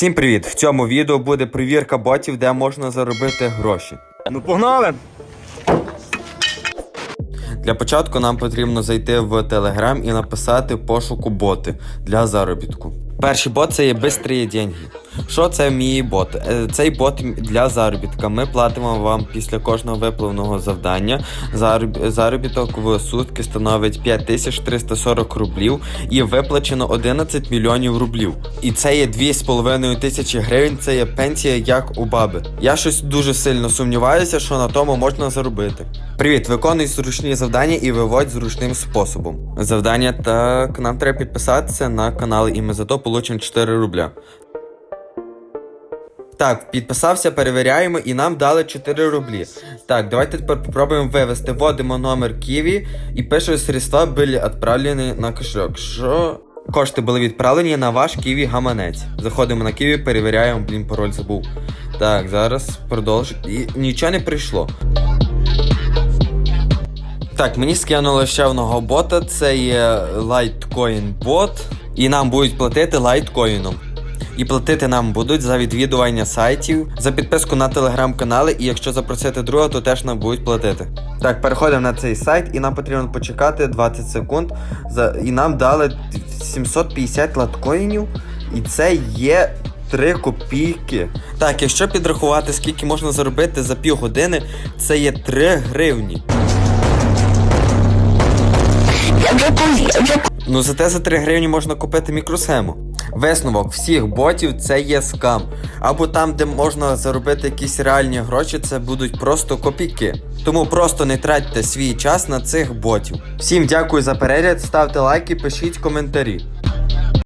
Всім привіт! В цьому відео буде перевірка ботів, де можна заробити гроші. Ну погнали! Для початку нам потрібно зайти в Telegram і написати пошуку боти для заробітку. Перший бот це є бистрі деньги. Що це мій бот? Е, Цей бот для заробітка. Ми платимо вам після кожного випливного завдання. Зароб- Заробіток в сутки становить 5340 рублів і виплачено 11 мільйонів рублів. І це є 2,5 тисячі гривень. Це є пенсія як у баби. Я щось дуже сильно сумніваюся, що на тому можна заробити. Привіт, виконуй зручні завдання і виводь зручним способом. Завдання так, нам треба підписатися на канал, і ми за получимо 4 рубля. Так, підписався, перевіряємо і нам дали 4 рублі. Так, давайте тепер попробуємо вивести. Вводимо номер Ківі і пише средства були відправлені на кошельок. Що? Кошти були відправлені на ваш Ківі гаманець. Заходимо на Ківі, перевіряємо, блін, пароль забув. Так, зараз продовжуємо. І нічого не прийшло. Так, мені скинули ще одного бота, це є Litecoin бот, і нам будуть платити лайткоїном. І платити нам будуть за відвідування сайтів, за підписку на телеграм-канали, і якщо запросити друга, то теж нам будуть платити. Так, переходимо на цей сайт, і нам потрібно почекати 20 секунд. І нам дали 750 лайткоїнів, і це є 3 копійки. Так, якщо підрахувати, скільки можна заробити за півгодини, це є 3 гривні. Ну зате за 3 гривні можна купити мікросхему. Висновок всіх ботів це є скам. Або там, де можна заробити якісь реальні гроші, це будуть просто копійки. Тому просто не тратьте свій час на цих ботів. Всім дякую за перегляд, ставте лайки, пишіть коментарі.